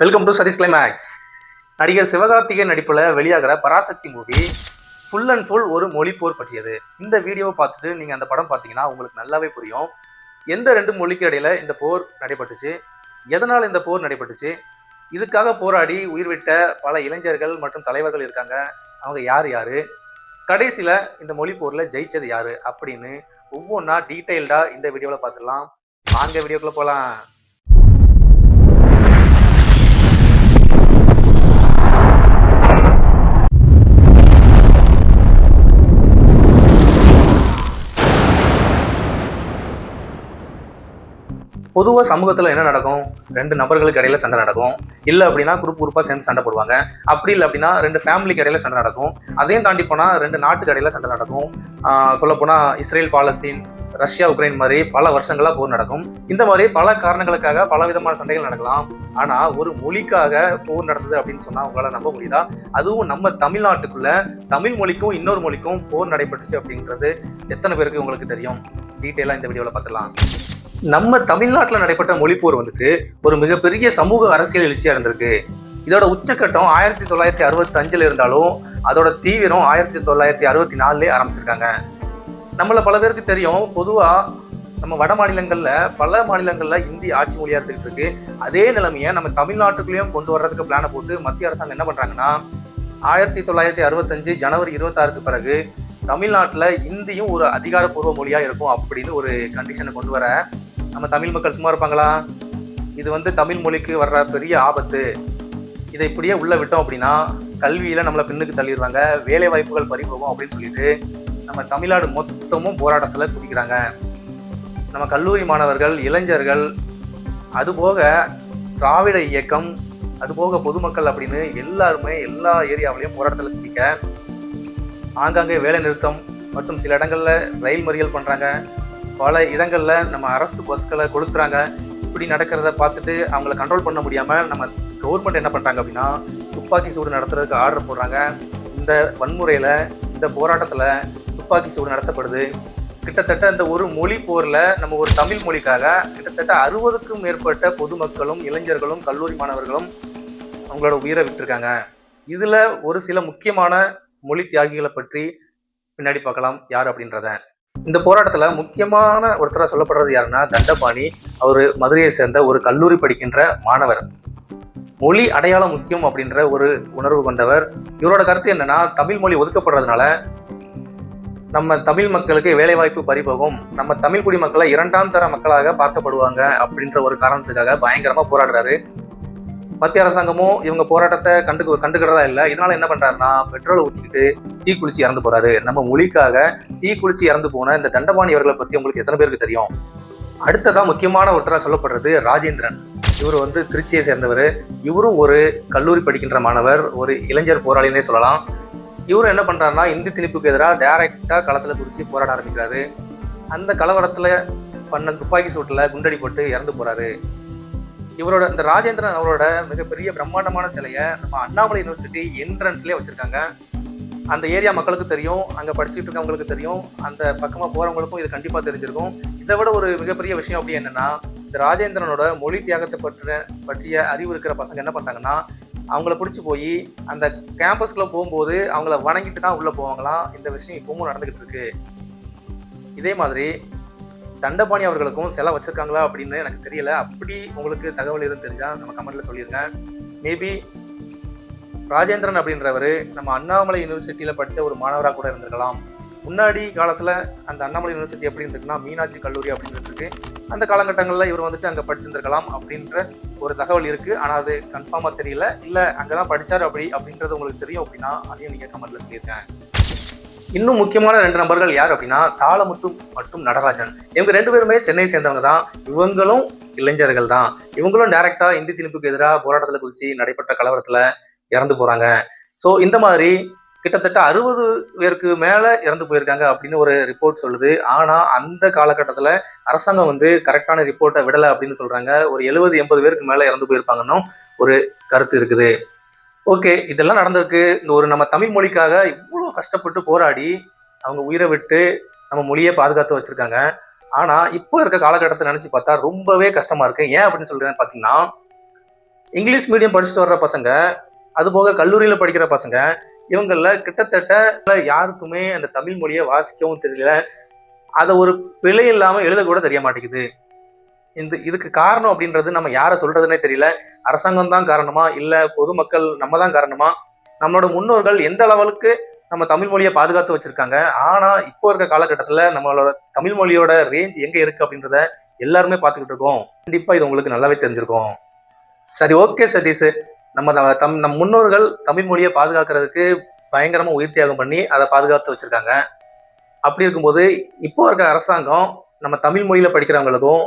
Welcome to Satish climax நடிகர் சிவகார்த்திகேயன் நடிப்பில் வெளியாகிற Parasakthi movie full and full ஒரு மொழிப்போர் பற்றியது. இந்த வீடியோவை பார்த்துட்டு நீங்கள் அந்த படம் பார்த்தீங்கன்னா உங்களுக்கு நல்லாவே புரியும். எந்த ரெண்டு மொழிக்கு இடையில் இந்த போர் நடைபெற்றுச்சு? எதனால் இந்த போர் நடைபெற்றுச்சு? இதுக்காக போராடி உயிர் விட்ட பல இளைஞர்கள் மற்றும் தலைவர்கள் இருக்காங்க. அவங்க யார் யார்? கடைசியில் இந்த மொழி போரில் ஜெயிச்சது யார்? அப்படின்னு ஒவ்வொன்றா டீட்டெயில்டாக இந்த வீடியோவில் பார்த்துடலாம். வாங்க வீடியோக்குள்ளே போகலாம் பொதுவாக சமூகத்தில் என்ன நடக்கும்? ரெண்டு நபர்களுக்கு இடையில சண்டை நடக்கும். இல்லை அப்படின்னா குரூப் குரூப்பாக சேர்ந்து சண்டை போடுவாங்க. அப்படி இல்லை அப்படின்னா ரெண்டு ஃபேமிலிக்கு இடையில சண்டை நடக்கும். அதையும் தாண்டி போனால் ரெண்டு நாட்டுக்கு இடையில சண்டை நடக்கும். சொல்லப்போனால் இஸ்ரேல் பாலஸ்தீன் ரஷ்யா உக்ரைன் மாதிரி பல வருஷங்களாக போர் நடக்கும். இந்த மாதிரி பல காரணங்களுக்காக பல விதமான சண்டைகள் நடக்கலாம். ஆனால் ஒரு மொழிக்காக போர் நடந்தது அப்படின்னு சொன்னால் உங்களால் நம்ப முடியுதா? அதுவும் நம்ம தமிழ்நாட்டுக்குள்ள தமிழ் மொழிக்கும் இன்னொரு மொழிக்கும் போர் நடைபெற்றுச்சு அப்படின்றது எத்தனை பேருக்கு உங்களுக்கு தெரியும்? டீட்டெயிலாக இந்த வீடியோவில் பார்த்துலாம் நம்ம தமிழ்நாட்டில் நடைபெற்ற மொழிப்போர் வந்துட்டு ஒரு மிகப்பெரிய சமூக அரசியல் எழுச்சியாக இருந்திருக்கு. இதோட உச்சக்கட்டம் ஆயிரத்தி தொள்ளாயிரத்தி அறுபத்தி அஞ்சில் இருந்தாலும் அதோட தீவிரம் ஆயிரத்தி தொள்ளாயிரத்தி அறுபத்தி நாலுலேயே ஆரம்பிச்சிருக்காங்க. நம்மள பல பேருக்கு தெரியும். பொதுவாக நம்ம வட மாநிலங்களில் பல மாநிலங்களில் இந்தி ஆட்சி மொழியாக இருந்துகிட்டு இருக்கு. அதே நிலைமையை நம்ம தமிழ்நாட்டுக்குள்ளேயும் கொண்டு வர்றதுக்கு பிளானை போட்டு மத்திய அரசாங்கம் என்ன பண்ணுறாங்கன்னா ஆயிரத்தி தொள்ளாயிரத்தி அறுபத்தஞ்சு ஜனவரி இருபத்தாறுக்கு பிறகு தமிழ்நாட்டில் இந்தியும் ஒரு அதிகாரப்பூர்வ மொழியாக இருக்கும் அப்படின்னு ஒரு கண்டிஷனை கொண்டு வர நம்ம தமிழ் மக்கள் சும்மா இருப்பாங்களா? இது வந்து தமிழ் மொழிக்கு வர்ற பெரிய ஆபத்து. இதை இப்படியே உள்ளே விட்டோம் அப்படின்னா கல்வியில் நம்மளை பின்னுக்கு தள்ளிடுவாங்க. வேலை வாய்ப்புகள் பறிபோகும் அப்படின்னு சொல்லிட்டு நம்ம தமிழ்நாடு மொத்தமும் போராட்டத்தில் குதிக்கிறாங்க. நம்ம கல்லூரி மாணவர்கள் இளைஞர்கள் அதுபோக திராவிட இயக்கம் அதுபோக பொதுமக்கள் அப்படின்னு எல்லாருமே எல்லா ஏரியாவிலையும் போராட்டத்தில் குதிக்க ஆங்காங்கே வேலை நிறுத்தம் மற்றும் சில இடங்களில் ரயில் மறியல் பண்ணுறாங்க பல இடங்களில் நம்ம அரசு பஸ்களை கொளுத்துறாங்க இப்படி நடக்கிறத பார்த்துட்டு அவங்கள கண்ட்ரோல் பண்ண முடியாமல் நம்ம கவர்மெண்ட் என்ன பண்ணுறாங்க அப்படின்னா துப்பாக்கி சூடு நடத்துறதுக்கு ஆர்டர் போடுறாங்க. இந்த வன்முறையில் இந்த போராட்டத்தில் துப்பாக்கி சூடு நடத்தப்படுது. கிட்டத்தட்ட இந்த ஒரு மொழி போரில் நம்ம ஒரு தமிழ் மொழிக்காக கிட்டத்தட்ட அறுபதுக்கும் மேற்பட்ட பொதுமக்களும் இளைஞர்களும் கல்லூரி மாணவர்களும் அவங்களோட உயிரை விட்டுருக்காங்க. இதில் ஒரு சில முக்கியமான மொழி தியாகிகளை பற்றி பின்னாடி பார்க்கலாம். யார் அப்படின்றத. இந்த போராட்டத்தில் முக்கியமான ஒருத்தராக சொல்லப்படுறது யாருன்னா தண்டபாணி. அவர் மதுரையை சேர்ந்த ஒரு கல்லூரி படிக்கின்ற மாணவர். மொழி அடையாளம் முக்கியம் அப்படின்ற ஒரு உணர்வு கொண்டவர். இவரோட கருத்து என்னன்னா தமிழ் மொழி ஒதுக்கப்படுறதுனால நம்ம தமிழ் மக்களுக்கு வேலைவாய்ப்பு பறிபோகும். நம்ம தமிழ் குடி மக்களை இரண்டாம் தர மக்களாக பார்க்கப்படுவாங்க அப்படின்ற ஒரு காரணத்துக்காக பயங்கரமாக போராடுறாரு. மத்திய அரசாங்கமும் இவங்க போராட்டத்தை கண்டு கண்டுக்கிறதா இல்லை. இதனால என்ன பண்றாருன்னா பெட்ரோலை ஊற்றிக்கிட்டு தீ குளிச்சு இறந்து போறாரு. நம்ம மொழிக்காக தீ குளிச்சு இறந்து போன இந்த தண்டபாணி அவர்களை பத்தி உங்களுக்கு எத்தனை பேருக்கு தெரியும்? அடுத்ததா முக்கியமான ஒருத்தராக சொல்லப்படுறது ராஜேந்திரன். இவர் வந்து திருச்சியை சேர்ந்தவர். இவரும் ஒரு கல்லூரி படிக்கின்ற மாணவர் ஒரு இளைஞர் போராளினே சொல்லலாம். இவரும் என்ன பண்ணுறாருன்னா இந்தி திணிப்புக்கு எதிராக டைரெக்டாக களத்தில் குறித்து போராட ஆரம்பிக்கிறாரு. அந்த கலவரத்தில் பண்ண துப்பாக்கி சூட்டில் குண்டடி போட்டு இறந்து போகிறாரு இவரோட இந்த ராஜேந்திரன் அவரோட மிகப்பெரிய பிரம்மாண்டமான சிலையை நம்ம அண்ணாமலை யூனிவர்சிட்டி என்ட்ரன்ஸ்லேயே வச்சிருக்காங்க. அந்த ஏரியா மக்களுக்கு தெரியும் அங்கே படிச்சுட்டு இருக்கவங்களுக்கு தெரியும் அந்த பக்கமாக போகிறவங்களுக்கும் இது கண்டிப்பாக தெரிஞ்சிருக்கும். இதை விட ஒரு மிகப்பெரிய விஷயம் அப்படி என்னென்னா இந்த ராஜேந்திரனோட மொழி தியாகத்தை பற்றின பற்றிய அறிவு இருக்கிற பசங்க என்ன பண்ணுறாங்கன்னா அவங்கள பிடிச்சி போய் அந்த கேம்பஸ்க்குள்ளே போகும்போது அவங்கள வணங்கிட்டு தான் உள்ளே போவாங்களாம். இந்த விஷயம் இப்பவும் நடந்துக்கிட்டு இருக்கு. இதே மாதிரி தண்டபாணி அவர்களுக்கும் செலவு வச்சிருக்காங்களா அப்படின்னு எனக்கு தெரியல. அப்படி உங்களுக்கு தகவல் எதுவும் தெரிஞ்சால் நம்ம கமெண்ட்ல சொல்லியிருக்கேன் மேபி ராஜேந்திரன் அப்படின்றவர் நம்ம அண்ணாமலை யூனிவர்சிட்டியில் படித்த ஒரு மாணவராக கூட இருந்திருக்கலாம். முன்னாடி காலத்தில் அந்த அண்ணாமலை யூனிவர்சிட்டி எப்படி இருந்துச்சுன்னா மீனாட்சி கல்லூரி அப்படின்னு அந்த காலகட்டங்களில் இவர் வந்துட்டு அங்கே படிச்சிருந்திருக்கலாம் அப்படின்ற ஒரு தகவல் இருக்குது ஆனால் அது கன்ஃபார்மாக தெரியல. இல்லை அங்கே தான் படித்தார் அப்படி அப்படின்றது உங்களுக்கு தெரியும் அப்படின்னா அதையும் நீங்கள் கமெண்ட்டில் சொல்லியிருக்கேன் இன்னும் முக்கியமான ரெண்டு நபர்கள் யார் அப்படின்னா தாளமுத்து மற்றும் நடராஜன். இவங்க ரெண்டு பேருமே சென்னையை சேர்ந்தவங்க தான். இவங்களும் இளைஞர்கள் தான். இவங்களும் டைரக்டா இந்தி திணிப்புக்கு எதிராக போராட்டத்தில் குறித்து நடைபெற்ற கலவரத்தில் இறந்து போறாங்க. ஸோ இந்த மாதிரி கிட்டத்தட்ட அறுபது பேருக்கு மேலே இறந்து போயிருக்காங்க அப்படின்னு ஒரு ரிப்போர்ட் சொல்லுது. ஆனால் அந்த காலகட்டத்தில் அரசாங்கம் வந்து கரெக்டான ரிப்போர்ட்டை விடலை அப்படின்னு சொல்கிறாங்க ஒரு எழுபது எண்பது பேருக்கு மேலே இறந்து போயிருப்பாங்கன்னு ஒரு கருத்து இருக்குது. ஓகே இதெல்லாம் நடந்திருக்கு. இந்த ஒரு நம்ம தமிழ் மொழிக்காக இவ்வளோ கஷ்டப்பட்டு போராடி அவங்க உயிரை விட்டு நம்ம மொழியை பாதுகாத்து வச்சுருக்காங்க. ஆனால் இப்போ இருக்க காலகட்டத்தை நினச்சி பார்த்தா ரொம்பவே கஷ்டமாக இருக்குது ஏன் அப்படின்னு சொல்கிறேன்னு பார்த்தீங்கன்னா இங்கிலீஷ் மீடியம் படிச்சுட்டு வர்ற பசங்க அதுபோக கல்லூரியில் படிக்கிற பசங்க இவங்களில் கிட்டத்தட்ட யாருக்குமே அந்த தமிழ் மொழியை வாசிக்கவும் தெரியல. அதை ஒரு பிழை இல்லாமல் எழுதக்கூட தெரிய மாட்டேங்குது. இந்த இதுக்கு காரணம் அப்படின்றது நம்ம யாரை சொல்கிறதுனே தெரியல. அரசாங்கம் தான் காரணமா? இல்லை பொதுமக்கள் நம்ம தான் காரணமா? நம்மளோட முன்னோர்கள் எந்த அளவுக்கு நம்ம தமிழ் மொழியை பாதுகாத்து வச்சிருக்காங்க. ஆனா இப்போ இருக்க காலகட்டத்தில் நம்மளோட தமிழ் மொழியோட ரேஞ்ச் எங்க இருக்கு அப்படின்றத எல்லாருமே பார்த்துக்கிட்டு இருக்கோம். கண்டிப்பா இது உங்களுக்கு நல்லாவே தெரிஞ்சிருக்கும். சரி ஓகே சதீஷ். நம்ம தம் நம் முன்னோர்கள் தமிழ் மொழியை பாதுகாக்கிறதுக்கு பயங்கரமா உயிர் தியாகம் பண்ணி அதை பாதுகாத்து வச்சிருக்காங்க. அப்படி இருக்கும்போது இப்போ இருக்க அரசாங்கம் நம்ம தமிழ் மொழியில படிக்கிறவங்களுக்கும்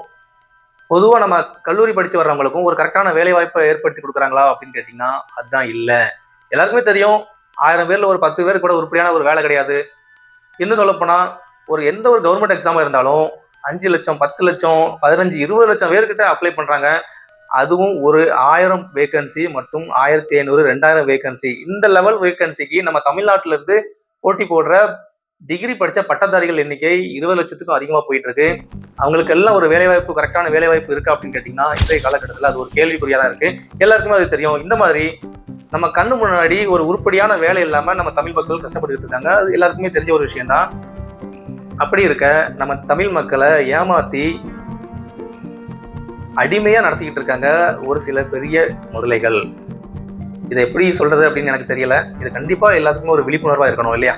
பொதுவாக நம்ம கல்லூரி படித்து வர்றவங்களுக்கும் ஒரு கரெக்டான வேலை வாய்ப்பை ஏற்படுத்தி கொடுக்குறாங்களா அப்படின்னு கேட்டிங்கன்னா அதுதான் இல்லை. எல்லாருக்குமே தெரியும் ஆயிரம் பேரில் ஒரு பத்து பேர் கூட உருப்படியான ஒரு வேலை கிடையாது. இன்னும் சொல்லப்போனால் ஒரு எந்த ஒரு கவர்மெண்ட் எக்ஸாமாக இருந்தாலும் அஞ்சு லட்சம் பத்து லட்சம் பதினஞ்சு இருபது லட்சம் பேர்கிட்ட அப்ளை பண்ணுறாங்க அதுவும் ஒரு ஆயிரம் வேகன்சி மற்றும் ஆயிரத்தி ஐநூறு ரெண்டாயிரம் வேகன்சி இந்த லெவல் வேகன்சிக்கு நம்ம தமிழ்நாட்டிலேருந்து போட்டி போடுற டிகிரி படித்த பட்டதாரிகள் எண்ணிக்கை இருபது லட்சத்துக்கும் அதிகமாக போயிட்டு இருக்கு அவங்களுக்கு எல்லாம் ஒரு வேலைவாய்ப்பு கரெக்டான வேலைவாய்ப்பு இருக்கா அப்படின்னு கேட்டிங்கன்னா இன்றைய காலகட்டத்தில் அது ஒரு கேள்விக்குறியாக தான் இருக்கு. எல்லாருக்குமே அது தெரியும். இந்த மாதிரி நம்ம கண்ணு முன்னாடி ஒரு உருப்படியான வேலை இல்லாமல் நம்ம தமிழ் மக்கள் கஷ்டப்பட்டுக்கிட்டு இருக்காங்க. அது எல்லாருக்குமே தெரிஞ்ச ஒரு விஷயம்தான் அப்படி இருக்க நம்ம தமிழ் மக்களை ஏமாத்தி அடிமையா நடத்திக்கிட்டு இருக்காங்க ஒரு சில பெரிய முதலைகள் இதை எப்படி சொல்றது அப்படின்னு எனக்கு தெரியல. இது கண்டிப்பாக எல்லாத்துக்குமே ஒரு விழிப்புணர்வாக இருக்கணும் இல்லையா?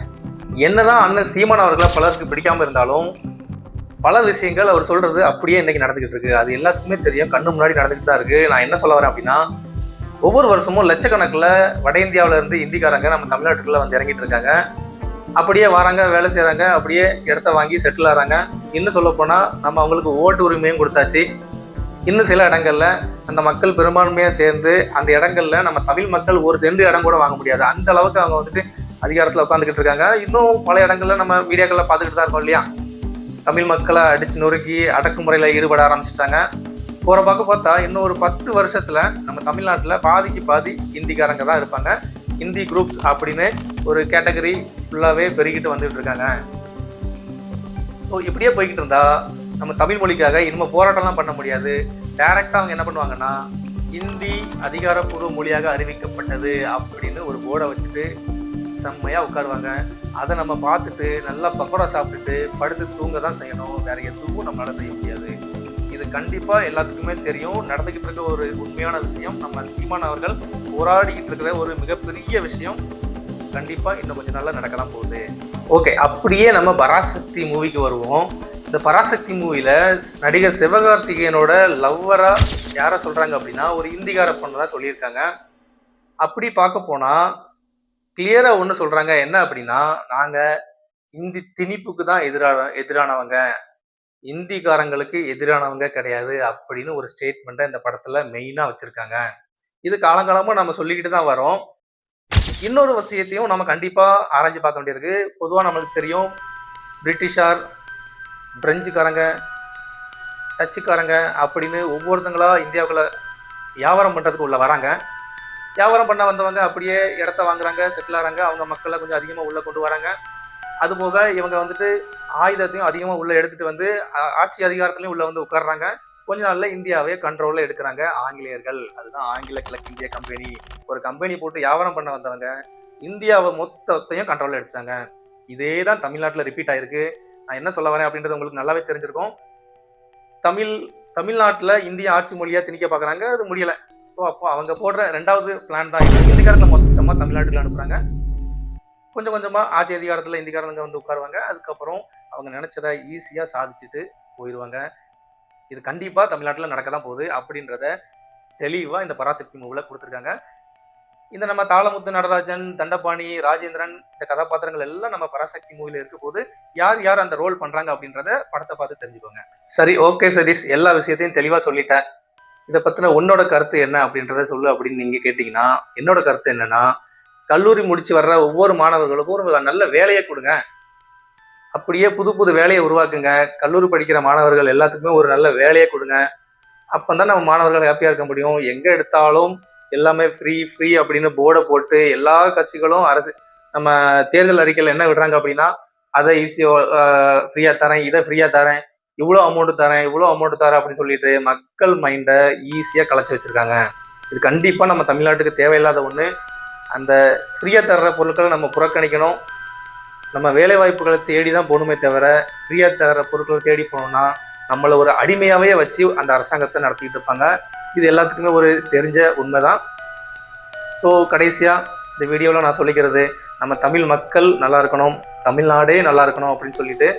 என்னதான் அண்ணன் சீமான் அவர்களை பலருக்கு பிடிக்காம இருந்தாலும் பல விஷயங்கள் அவர் சொல்றது அப்படியே இன்னைக்கு நடந்துகிட்டு இருக்கு. அது எல்லாத்துக்குமே தெரியும். கண்ணு முன்னாடி நடந்துகிட்டு தான் இருக்கு. நான் என்ன சொல்ல வரேன் அப்படின்னா ஒவ்வொரு வருஷமும் லட்சக்கணக்கில் வட இந்தியாவில இருந்து இந்திக்காரங்க நம்ம தமிழ்நாட்டுக்குள்ள வந்து இறங்கிட்டு இருக்காங்க. அப்படியே வராங்க வேலை செய்கிறாங்க அப்படியே இடத்த வாங்கி செட்டில் ஆகிறாங்க இன்னும் சொல்லப்போனால் நம்ம அவங்களுக்கு ஓட்டு உரிமையும் கொடுத்தாச்சு. இன்னும் சில இடங்களில் அந்த மக்கள் பெரும்பான்மையாக சேர்ந்து அந்த இடங்கள்ல நம்ம தமிழ் மக்கள் ஒரு சென்று இடம் கூட வாங்க முடியாது. அந்த அளவுக்கு அவங்க வந்துட்டு அதிகாரத்தில் உட்காந்துக்கிட்டு இருக்காங்க. இன்னும் பல இடங்கள்ல நம்ம வீடியோக்களில் பார்த்துக்கிட்டு தான் இருக்கோம் இல்லையா? தமிழ் மக்களை அடிச்சு நொறுக்கி அடக்குமுறையில் ஈடுபட ஆரம்பிச்சிட்டாங்க. போகிற பக்கம் பார்த்தா இன்னும் ஒரு பத்து வருஷத்தில் நம்ம தமிழ்நாட்டில் பாதிக்கு பாதி ஹிந்திக்காரங்க தான் இருப்பாங்க. ஹிந்தி குரூப்ஸ் அப்படின்னு ஒரு கேட்டகரி ஃபுல்லாகவே பெருகிட்டு வந்துகிட்டு இருக்காங்க. ஸோ இப்படியே போய்கிட்டு இருந்தால் நம்ம தமிழ் மொழிக்காக இனிமேல் போராட்டம்லாம் பண்ண முடியாது. டைரெக்டாக அவங்க என்ன பண்ணுவாங்கன்னா ஹிந்தி அதிகாரப்பூர்வ மொழியாக அறிவிக்கப்பட்டது அப்படின்னு ஒரு போர்டை வச்சுட்டு செம்மையாக உட்காருவாங்க. அதை நம்ம பார்த்துட்டு நல்லா பக்கோடா சாப்பிட்டுட்டு படுத்து தூங்க தான் செய்யணும். வேற எதுவும் நம்மளால் செய்ய முடியாது. இது கண்டிப்பாக எல்லாத்துக்குமே தெரியும். நடந்துக்கிட்டு இருக்க ஒரு உண்மையான விஷயம். நம்ம சீமான் அவர்கள் போராடிக்கிட்டு இருக்கிற ஒரு மிகப்பெரிய விஷயம். கண்டிப்பாக இன்னும் கொஞ்சம் நல்லா நடக்கலாம் போகுது. ஓகே அப்படியே நம்ம பராசக்தி மூவிக்கு வருவோம். இந்த பராசக்தி மூவியில் நடிகர் சிவகார்த்திகேயனோட லவ்வராக யாரை சொல்கிறாங்க அப்படின்னா ஒரு இந்திகார பொண்ணு தான் சொல்லியிருக்காங்க. அப்படி பார்க்க போனால் கிளியரா ஒன்று சொல்றாங்க. என்ன அப்படின்னா நாங்க இந்தி திணிப்புக்கு தான் எதிரான எதிரானவங்க. இந்திக்காரங்களுக்கு எதிரானவங்க கிடையாது அப்படின்னு ஒரு ஸ்டேட்மெண்ட்டை இந்த படத்துல மெயினா வச்சிருக்காங்க. இது காலங்காலமா நம்ம சொல்லிக்கிட்டு தான் வரோம். இன்னொரு விஷயத்தையும் நம்ம கண்டிப்பா ஆராய்ச்சி பார்க்க வேண்டியிருக்கு. பொதுவாக நம்மளுக்கு தெரியும் பிரிட்டிஷார் பிரெஞ்சுக்காரங்க டச்சுக்காரங்க அப்படின்னு ஒவ்வொருத்தங்களா இந்தியாவுக்குள்ள வியாபாரம் பண்றதுக்கு உள்ள வராங்க. வியாபாரம் பண்ண வந்தவங்க அப்படியே இடத்த வாங்குறாங்க செட்டில் ஆகிறாங்க அவங்க மக்களை கொஞ்சம் அதிகமாக உள்ளே கொண்டு வராங்க. அதுபோக இவங்க வந்துட்டு ஆயுதத்தையும் அதிகமாக உள்ளே எடுத்துகிட்டு வந்து ஆட்சி அதிகாரத்துலையும் உள்ளே வந்து உட்காடுறாங்க கொஞ்ச நாளில் இந்தியாவே கண்ட்ரோலில் எடுக்கிறாங்க ஆங்கிலேயர்கள். அதுதான் ஆங்கில கிழக்கிந்திய கம்பெனி ஒரு கம்பெனி போட்டு வியாபாரம் பண்ண வந்தவங்க இந்தியாவை மொத்தத்தையும் கண்ட்ரோலில் எடுத்தாங்க இதே தான் தமிழ்நாட்டில் ரிப்பீட் ஆயிருக்கு. நான் என்ன சொல்ல வரேன் அப்படின்றது உங்களுக்கு நல்லாவே தெரிஞ்சிருக்கும். தமிழ் தமிழ்நாட்டில் இந்திய ஆட்சி மொழியாக திணிக்க பார்க்குறாங்க அது முடியலை. ஸோ அப்போ அவங்க போடுற ரெண்டாவது பிளான் தான் இந்திக்காரங்களை மொத்தமாக தமிழ்நாட்டுக்கு அனுப்புறாங்க. கொஞ்சம் கொஞ்சமாக ஆட்சி அதிகாரத்தில் இந்திக்காரங்க வந்து உட்காருவாங்க. அதுக்கப்புறம் அவங்க நினச்சதை ஈஸியாக சாதிச்சுட்டு போயிடுவாங்க இது கண்டிப்பாக தமிழ்நாட்டில் நடக்க தான் போகுது அப்படின்றத தெளிவாக இந்த பராசக்தி மூவில் கொடுத்துருக்காங்க. இந்த நம்ம தாளமுத்து நடராஜன் தண்டபாணி ராஜேந்திரன் இந்த கதாபாத்திரங்கள் எல்லாம் நம்ம பராசக்தி மூவில இருக்க போது யார் யார் அந்த ரோல் பண்றாங்க அப்படின்றத படத்தை பார்த்து தெரிஞ்சுக்கோங்க. சரி ஓகே சதீஷ். எல்லா விஷயத்தையும் தெளிவா சொல்லிட்டேன். இதை பற்றின உன்னோட கருத்து என்ன அப்படின்றத சொல்லு அப்படின்னு நீங்கள் கேட்டிங்கன்னா என்னோட கருத்து என்னென்னா கல்லூரி முடித்து வர்ற ஒவ்வொரு மாணவர்களுக்கும் ஒரு நல்ல வேலையை கொடுங்க. அப்படியே புது புது வேலையை உருவாக்குங்க. கல்லூரி படிக்கிற மாணவர்கள் எல்லாத்துக்குமே ஒரு நல்ல வேலையை கொடுங்க. அப்போ தான் நம்ம மாணவர்கள் ஹாப்பியாக இருக்க முடியும். எங்கே எடுத்தாலும் எல்லாமே ஃப்ரீ ஃப்ரீ அப்படின்னு போர்டை போட்டு எல்லா கட்சிகளும் அரசு நம்ம தேர்தல் அறிக்கையில் என்ன விடுறாங்க அப்படின்னா அதை ஈஸியாக ஃப்ரீயாக தரேன் இதை ஃப்ரீயாக தரேன். இவ்வளோ அமௌண்ட் தரேன் இவ்வளோ அமௌண்ட் தரேன் அப்படின்னு சொல்லிட்டு மக்கள் மைண்டை ஈஸியாக கலைச்சி வச்சுருக்காங்க. இது கண்டிப்பாக நம்ம தமிழ்நாட்டுக்கு தேவையில்லாத ஒன்று அந்த ஃப்ரீயாக தர்ற பொருட்களை நம்ம புறக்கணிக்கணும். நம்ம வேலை வாய்ப்புகளை தேடி தான் போகணுமே தவிர ஃப்ரீயாக தர்ற பொருட்களை தேடி போனோம்னா நம்மளை ஒரு அடிமையாகவே வச்சு அந்த அரசாங்கத்தை நடத்திக்கிட்டு இருப்பாங்க. இது எல்லாத்துக்குமே ஒரு தெரிஞ்ச உண்மை தான் ஸோ கடைசியாக இந்த வீடியோவில் நான் சொல்லிக்கிறது நம்ம தமிழ் மக்கள் நல்லா இருக்கணும் தமிழ்நாடே நல்லா இருக்கணும் அப்படின்னு சொல்லிட்டு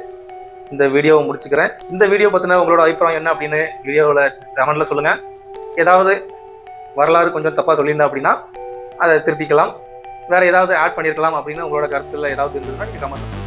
இந்த வீடியோவை முடிச்சுக்கிறேன். இந்த வீடியோ பற்றின உங்களோட அபிப்பிராயம் என்ன அப்படின்னு வீடியோவில் கமெண்ட்டில் சொல்லுங்கள் ஏதாவது வரலாறு கொஞ்சம் தப்பாக சொல்லியிருந்தேன் அப்படின்னா அதை திருத்திக்கலாம். வேறு ஏதாவது ஆட் பண்ணியிருக்கலாம் அப்படின்னு உங்களோட கருத்தில் ஏதாவது இருந்ததுன்னா நீங்கள் கமெண்ட்